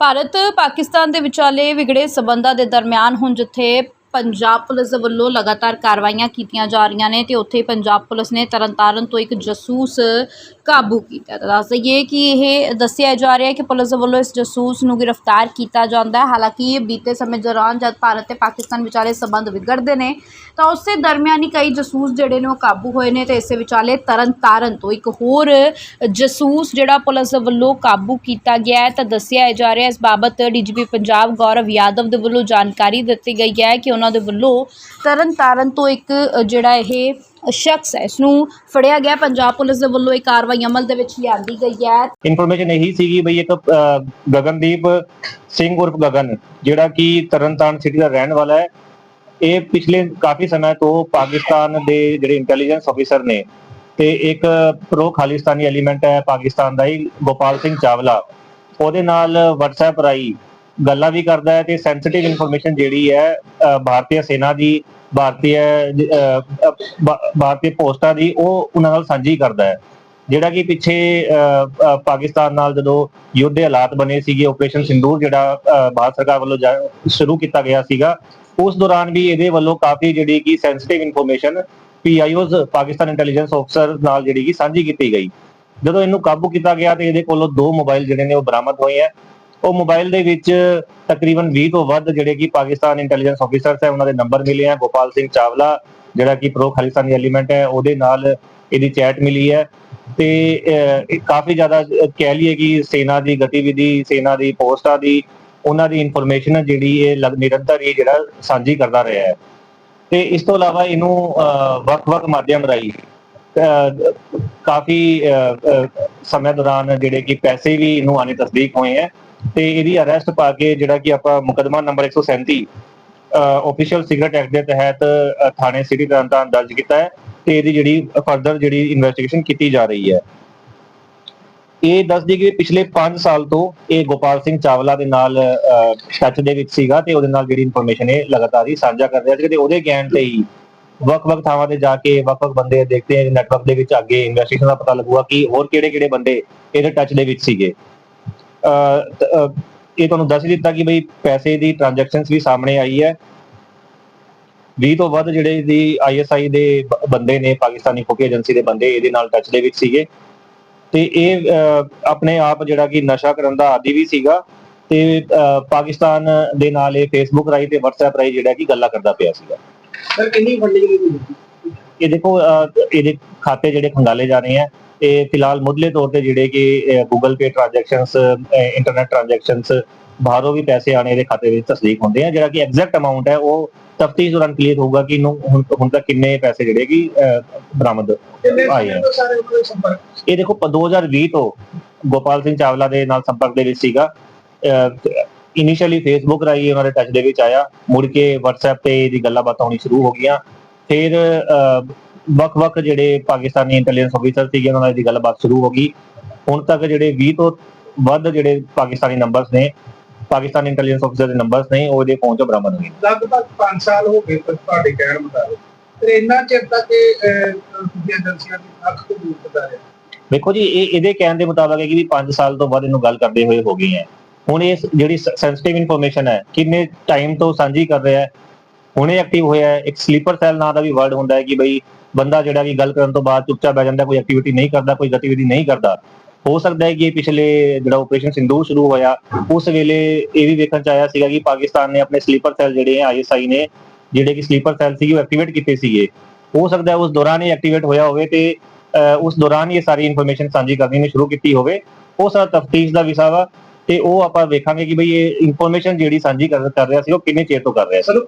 ਭਾਰਤ ਪਾਕਿਸਤਾਨ ਦੇ ਵਿਚਾਲੇ ਵਿਗੜੇ ਸਬੰਧਾਂ ਦੇ ਦਰਮਿਆਨ ਹੁਣ ਜਿੱਥੇ ਪੰਜਾਬ ਪੁਲਿਸ ਦੇ ਵੱਲੋਂ ਲਗਾਤਾਰ ਕਾਰਵਾਈਆਂ ਕੀਤੀਆਂ ਜਾ ਰਹੀਆਂ ਨੇ ਤੇ ਉੱਥੇ ਪੰਜਾਬ ਪੁਲਿਸ ਨੇ ਤਰਨਤਾਰਨ ਤੋਂ ਇੱਕ ਜਸੂਸ ਕਾਬੂ ਕੀਤਾ ਤਾਂ ਦੱਸ ਦਈਏ ਕਿ ਇਹ ਦੱਸਿਆ ਜਾ ਰਿਹਾ ਹੈ ਕਿ ਪੁਲਿਸ ਦੇ ਵੱਲੋਂ ਇਸ ਜਸੂਸ ਨੂੰ ਗ੍ਰਿਫਤਾਰ ਕੀਤਾ ਜਾਂਦਾ ਹੈ। ਹਾਲਾਂਕਿ ਬੀਤੇ ਸਮੇਂ ਦੌਰਾਨ ਜਦ ਭਾਰਤ ਤੇ ਪਾਕਿਸਤਾਨ ਵਿਚਾਲੇ ਸਬੰਧ ਵਿਗੜਦੇ ਨੇ, ਤਾਂ ਉਸੇ ਦਰਮਿਆਨ ਹੀ ਕਈ ਜਸੂਸ ਜਿਹੜੇ ਨੇ ਉਹ ਕਾਬੂ ਹੋਏ ਨੇ ਤੇ ਇਸੇ ਵਿਚਾਲੇ ਤਰਨਤਾਰਨ ਤੋਂ ਇੱਕ ਹੋਰ ਜਸੂਸ ਜਿਹੜਾ ਪੁਲਿਸ ਦੇ ਵੱਲੋਂ ਕਾਬੂ ਕੀਤਾ ਗਿਆ ਹੈ। ਤਾਂ ਦੱਸਿਆ ਜਾ ਰਿਹਾ ਇਸ ਬਾਬਤ ਡੀਜੀਪੀ ਪੰਜਾਬ ਗੌਰਵ ਯਾਦਵ ਦੇ ਵੱਲੋਂ ਜਾਣਕਾਰੀ ਦਿੱਤੀ ਗਈ ਹੈ ਕਿ ਉਹਨਾਂ ਦੇ ਵੱਲੋਂ ਤਰਨਤਾਰਨ ਤੋਂ ਇੱਕ ਜਿਹੜਾ ਇਹ ਸ਼ਖਸ ਹੈ ਇਸ ਨੂੰ ਫੜਿਆ ਗਿਆ। ਪੰਜਾਬ ਪੁਲਿਸ ਦੇ ਵੱਲੋਂ ਇਹ ਕਾਰਵਾਈ ਅਮਲ ਦੇ ਵਿੱਚ ਲਿਆਂਦੀ ਗਈ ਹੈ। ਇਨਫੋਰਮੇਸ਼ਨ ਇਹੀ ਸੀਗੀ ਬਈ ਇੱਕ ਗਗਨਦੀਪ ਸਿੰਘ ਉਰਫ ਗਗਨ, ਜਿਹੜਾ ਕਿ ਤਰਨਤਾਰਨ ਸਿਟੀ ਦਾ ਰਹਿਣ ਵਾਲਾ ਹੈ। ਇਹ ਪਿਛਲੇ ਕਾਫੀ ਸਮੇਂ ਤੋਂ ਪਾਕਿਸਤਾਨ ਦੇ ਜਿਹੜੇ ਇੰਟੈਲੀਜੈਂਸ ਅਫੀਸਰ ਨੇ, ਤੇ ਇੱਕ ਪ੍ਰੋ ਖਾਲਿਸਤਾਨੀ ਐਲੀਮੈਂਟ ਹੈ ਪਾਕਿਸਤਾਨ ਦਾ ਹੀ, ਗੋਪਾਲ ਸਿੰਘ ਚਾਵਲਾ। ਉਹਦੇ ਨਾਲ WhatsApp ਰਾਈ ਗੱਲਾਂ ਵੀ ਕਰਦਾ ਹੈ ਤੇ ਸੈਂਸਿਟਿਵ ਇਨਫੋਰਮੇਸ਼ਨ ਜਿਹੜੀ ਹੈ ਭਾਰਤੀ ਸੈਨਾ ਦੀ ਭਾਰਤੀ ਭਾਰਤੀ ਪੋਸਟਾਂ ਦੀ, ਉਹ ਉਹਨਾਂ ਨਾਲ ਸਾਂਝੀ ਕਰਦਾ ਹੈ। ਜਿਹੜਾ ਕਿ ਪਿੱਛੇ ਪਾਕਿਸਤਾਨ ਨਾਲ ਜਦੋਂ ਯੁੱਧ ਦੇ ਹਾਲਾਤ ਬਣੇ ਸੀਗੇ ਆਪਰੇਸ਼ਨ ਸਿੰਦੂਰ ਜਿਹੜਾ ਭਾਰਤ ਸਰਕਾਰ ਵੱਲੋਂ ਜਾ- ਸ਼ੁਰੂ ਕੀਤਾ ਗਿਆ ਸੀਗਾ, ਉਸ ਦੌਰਾਨ ਵੀ ਇਹਦੇ ਵੱਲੋਂ ਕਾਫੀ ਜਿਹੜੀ ਕਿ sensitive information PIOs Pakistan intelligence ਅਫਸਰ ਨਾਲ ਜਿਹੜੀ ਕਿ ਸਾਂਝੀ ਕੀਤੀ ਗਈ। ਜਦੋਂ ਇਹਨੂੰ ਕਾਬੂ ਕੀਤਾ ਗਿਆ ਤੇ ਇਹਦੇ ਕੋਲੋਂ ਦੋ ਮੋਬਾਈਲ ਜਿਹੜੇ ਨੇ ਉਹ ਬਰਾਮਦ ਹੋਏ ਆ ਉਹ ਮੋਬਾਈਲ ਦੇ ਵਿੱਚ ਤਕਰੀਬਨ 20 ਤੋਂ ਵੱਧ ਜਿਹੜੇ ਕਿ ਪਾਕਿਸਤਾਨ ਇੰਟੈਲੀਜੈਂਸ ਅਫੀਸਰਸ ਹੈ ਉਹਨਾਂ ਦੇ ਨੰਬਰ ਮਿਲੇ ਆ ਗੋਪਾਲ ਸਿੰਘ ਚਾਵਲਾ ਜਿਹੜਾ ਕਿ ਪ੍ਰੋ ਖਾਲਿਸਤਾਨੀ ਐਲੀਮੈਂਟ ਹੈ ਉਹਦੇ ਨਾਲ ਇਹਦੀ ਚੈਟ ਮਿਲੀ ਹੈ ਤੇ ਕਾਫੀ ਜ਼ਿਆਦਾ ਕਹਿ ਲਈਏ ਕਿ ਸੈਨਾ ਦੀ ਗਤੀਵਿਧੀ ਸੈਨਾ ਦੀ ਪੋਸਟਾਂ ਦੀ ਉਹਨਾਂ ਦੀ ਇਨਫੋਰਮੇਸ਼ਨ ਜਿਹੜੀ ਇਹ ਲਗ- ਨਿਰੰਤਰ ਹੀ ਜਿਹੜਾ ਸਾਂਝੀ ਕਰਦਾ ਰਿਹਾ ਹੈ। ਤੇ ਇਸ ਤੋਂ ਇਲਾਵਾ ਇਹਨੂੰ ਵੱਖ-ਵੱਖ ਮਾਧਿਅਮ ਰਾਹੀਂ ਕਾਫੀ ਅਹ, ਸਮੇਂ ਦੌਰਾਨ ਜਿਹੜੇ ਕਿ ਪੈਸੇ ਵੀ ਇਹਨੂੰ ਆਨੇ ਤਸਦੀਕ ਹੋਏ ਹੈ। ਤੇ ਇਹਦੀ ਅਰੈਸਟ ਪਾ ਕੇ ਜਿਹੜਾ ਕਿ ਆਪਾਂ ਮੁਕਦਮਾ ਨੰਬਰ 137 ਆਫੀਸ਼ੀਅਲ ਸਿਗਰਟ ਐਕਟ ਦੇ ਤਹਿਤ ਥਾਣੇ ਸਿਟੀ ਤਰਨਤਾਰਨ ਦਰਜ ਕੀਤਾ ਹੈ ਤੇ ਇਹਦੀ ਜਿਹੜੀ ਫਰਦਰ ਜਿਹੜੀ ਇਨਵੈਸਟੀਗੇਸ਼ਨ ਕੀਤੀ ਜਾ ਰਹੀ ਹੈ। ਇਹ ਦੱਸਦੀ ਕਿ ਪਿਛਲੇ 5 ਸਾਲ ਤੋਂ ਇਹ ਗੋਪਾਲ ਸਿੰਘ ਚਾਵਲਾ ਦੇ ਨਾਲ ਟੱਚ ਦੇ ਵਿੱਚ ਸੀਗਾ ਤੇ ਉਹਦੇ ਨਾਲ ਜਿਹੜੀ ਇਨਫੋਰਮੇਸ਼ਨ ਇਹ ਲਗਾਤਾਰ ਹੀ ਸਾਂਝਾ ਕਰ ਰਿਹਾ ਸੀ ਤੇ ਉਹਦੇ ਗਿਆਨ ਤੇ ਹੀ ਵੱਖ-ਵੱਖ ਥਾਵਾਂ ਤੇ ਜਾ ਕੇ ਵੱਖ-ਵੱਖ ਬੰਦੇ ਦੇਖਦੇ ਆ ਨੈਟਵਰਕ ਦੇ ਵਿੱਚ ਅੱਗੇ ਇਨਵੈਸਟੀਗੇਸ਼ਨ ਦਾ ਪਤਾ ਲੱਗੂਗਾ ਕਿ ਹੋਰ ਕਿਹੜੇ-ਕਿਹੜੇ ਬੰਦੇ ਇਹਦੇ ਟੱਚ ਦੇ ਵਿੱਚ ਸੀਗੇ। ਇਹ ਤੁਹਾਨੂੰ ਦੱਸ ਦਿੱਤਾ ਕਿ ਬਈ ਪੈਸੇ ਦੀ ਟ੍ਰਾਂਜੈਕਸ਼ਨਸ ਵੀ ਸਾਹਮਣੇ ਆਈ ਹੈ। 20 ਤੋਂ ਵੱਧ ਜਿਹੜੇ ਦੀ ਆਈਐਸਆਈ ਦੇ ਬੰਦੇ ਨੇ ਪਾਕਿਸਤਾਨੀ ਖੁਫੀਆ ਏਜੰਸੀ ਦੇ ਬੰਦੇ ਇਹਦੇ ਨਾਲ ਟੱਚ ਦੇ ਵਿੱਚ ਸੀਗੇ। ਤੇ ਇਹ ਆਪਣੇ ਆਪ ਜਿਹੜਾ ਕਿ ਨਸ਼ਾ ਕਰਨ ਦਾ ਆਦੀ ਵੀ ਸੀਗਾ ਤੇ ਪਾਕਿਸਤਾਨ ਦੇ ਨਾਲ ਇਹ ਫੇਸਬੁੱਕ ਰਾਹੀਂ ਤੇ WhatsApp ਰਾਹੀਂ ਜਿਹੜਾ ਕਿ ਗੱਲਾਂ ਕਰਦਾ ਪਿਆ ਸੀਗਾ। ਸਰ ਕਿੰਨੀ ਫੰਡਿੰਗ ਇਹ ਦੇਖੋ ਇਹਦੇ ਖਾਤੇ ਜਿਹੜੇ ਖੰਗਾਲੇ ਜਾ ਰਹੇ ਆ ਇਹ ਫਿਲਹਾਲ ਮੁੱਢਲੇ ਤੌਰ ਤੇ ਜਿਹੜੇ ਕਿ Google Pay transactions internet transactions ਬਾਹਰੋਂ ਵੀ ਪੈਸੇ ਆਣੇ ਇਹਦੇ ਖਾਤੇ ਵਿੱਚ ਤਸਦੀਕ ਹੁੰਦੇ ਆ। ਜਿਹੜਾ ਕਿ ਐਗਜ਼ੈਕਟ ਅਮਾਉਂਟ ਹੈ ਉਹ ਤਫਤੀਸ਼ ਦੌਰਾਨ ਕਲੀਅਰ ਹੋਊਗਾ ਕਿ ਇਹਨੂੰ ਹੁਣ ਹੁਣ ਤੱਕ ਕਿੰਨੇ ਪੈਸੇ ਜਿਹੜੇ ਕਿ ਬਰਾਮਦ ਆਏ ਆ। ਦੇ ਇਹ ਦੇਖੋ ਪ- 2020 ਤੋਂ ਗੋਪਾਲ ਸਿੰਘ ਚਾਵਲਾ ਦੇ ਨਾਲ ਸੰਪਰਕ ਦੇ ਵਿੱਚ ਸੀਗਾ। ਇਨੀਸ਼ੀਅਲੀ ਫੇਸਬੁੱਕ ਰਾਹੀਂ ਉਹਨਾਂ ਦੇ ਟੱਚ ਦੇ ਵਿੱਚ ਆਇਆ। ਮੁੜ ਕੇ WhatsApp ਤੇ ਇਹਦੀ ਗੱਲਾਂ ਬਾਤਾਂ ਹੋਣੀ ਸ਼ੁਰੂ ਹੋ ਗਈਆਂ। ਫਿਰ ਵੱਖ-ਵੱਖ ਜਿਹੜੇ ਪਾਕਿਸਤਾਨੀ ਇੰਟੈਲੀਜੈਂਸ ਅਫੀਸਰ ਸੀਗੇ ਉਹਨਾਂ ਨਾਲ ਇਹਦੀ ਗੱਲਬਾਤ ਸ਼ੁਰੂ ਹੋ ਗਈ। ਹੁਣ ਤੱਕ ਜਿਹੜੇ 20 ਤੋਂ ਵੱਧ ਜਿਹੜੇ ਪਾਕਿਸਤਾਨੀ ਨੰਬਰਸ ਨੇ ਪਾਕਿਸਤਾਨੀ ਇੰਟੈਲੀਜੈਂਸ ਅਫੀਸਰ ਦੇ ਨੰਬਰਸ ਨੇ ਉਹ ਇਹਦੇ ਫੋਨ 'ਚੋਂ ਬਰਾਮਦ ਹੋ ਗਏ। ਲਗਭਗ 5 ਸਾਲ ਹੋ ਗਏ ਤੁਹਾਡੇ ਕਹਿਣ ਮੁਤਾਬਕ। ਤੇ ਇੰਨਾ ਚਿਰ ਤੱਕ ਇਹ ਦੂਜੀਆਂ ਏਜੰਸੀਆਂ ਦੀ ਅੱਖ ਤੋਂ ਦੂਰ ਕਰਦਾ ਰਿਹਾ? ਵੇਖੋ ਜੀ ਇਹ ਇਹਦੇ ਕਹਿਣ ਦੇ ਮੁਤਾਬਕ ਹੈ ਕਿ ਵੀ 5 ਸਾਲ ਤੋਂ ਬਾਅਦ ਇਹਨੂੰ ਗੱਲ ਕਰਦੇ ਹੋਏ ਹੋ ਗਈ ਹੈ। ਹੁਣ ਇਹ ਜਿਹੜੀ ਸੈਂਸਿਟਿਵ ਇਨਫੋਰਮੇਸ਼ਨ ਹੈ ਕਿੰਨੇ ਟਾਈਮ ਤੋਂ ਸਾਂਝੀ ਕਰ ਰਿਹਾ ਹੈ। ਹੁਣੇ ਐਕਟਿਵ ਹੋਇਆ ਹੈ ਇੱਕ ਸਲੀਪਰ ਸੈੱਲ ਨਾਂ ਦਾ ਵੀ ਵਰਡ ਹੁੰਦਾ ਹੈ ਕਿ ਬਈ ਬੰਦਾ ਜਿਹੜਾ ਵੀ ਗੱਲ ਕਰਨ ਤੋਂ ਬਾਅਦ ਚੁੱਪਚਾਪ ਬਹਿ ਜਾਂਦਾ, ਕੋਈ ਐਕਟੀਵਿਟੀ ਨਹੀਂ ਕਰਦਾ, ਕੋਈ ਗਤੀਵਿਧੀ ਨਹੀਂ ਕਰਦਾ। ਹੋ ਸਕਦਾ ਹੈ ਕਿ ਇਹ ਪਿਛਲੇ ਜਿਹੜਾ ਆਪਰੇਸ਼ਨ ਸਿੰਦੂਰ ਸ਼ੁਰੂ ਹੋਇਆ, ਉਸ ਵੇਲੇ ਇਹ ਵੀ ਵੇਖਣ ਚ ਆਇਆ ਸੀਗਾ ਕਿ ਪਾਕਿਸਤਾਨ ਨੇ ਆਪਣੇ ਸਲੀਪਰ ਸੈੱਲ ਜਿਹੜੇ ਆਈਐਸਆਈ ਨੇ, ਜਿਹੜੇ ਕਿ ਸਲੀਪਰ ਸੈੱਲ ਸੀਗੇ, ਉਹ ਐਕਟੀਵੇਟ ਕੀਤੇ ਸੀਗੇ। ਹੋ ਸਕਦਾ ਹੈ ਉਸ ਦੌਰਾਨ ਹੀ ਐਕਟੀਵੇਟ ਹੋਇਆ ਹੋਵੇ ਤੇ ਉਸ ਦੌਰਾਨ ਹੀ ਇਹ ਸਾਰੀ ਇਨਫੋਰਮੇਸ਼ਨ ਸਾਂਝੀ ਕਰਨੀ ਨੇ, ਸ਼ੁਰੂ ਕੀਤੀ ਹੋਵੇ। ਉਹ ਸਾਰਾ ਤਫਤੀਸ਼ ਦਾ ਵਿਸ਼ਾ ਵਾ ਤੇ ਉਹ ਆਪਾਂ ਵੇਖਾਂਗੇ ਕਿ ਬਈ ਇਹ ਇਨਫੋਰਮੇਸ਼ਨ ਜਿਹੜੀ ਸਾਂਝੀ ਕਰ ਰਿਹਾ ਸੀ, ਉਹ ਕਿੰਨੇ ਚਿਰ ਤੋਂ ਕਰ ਰਿਹਾ ਸੀ।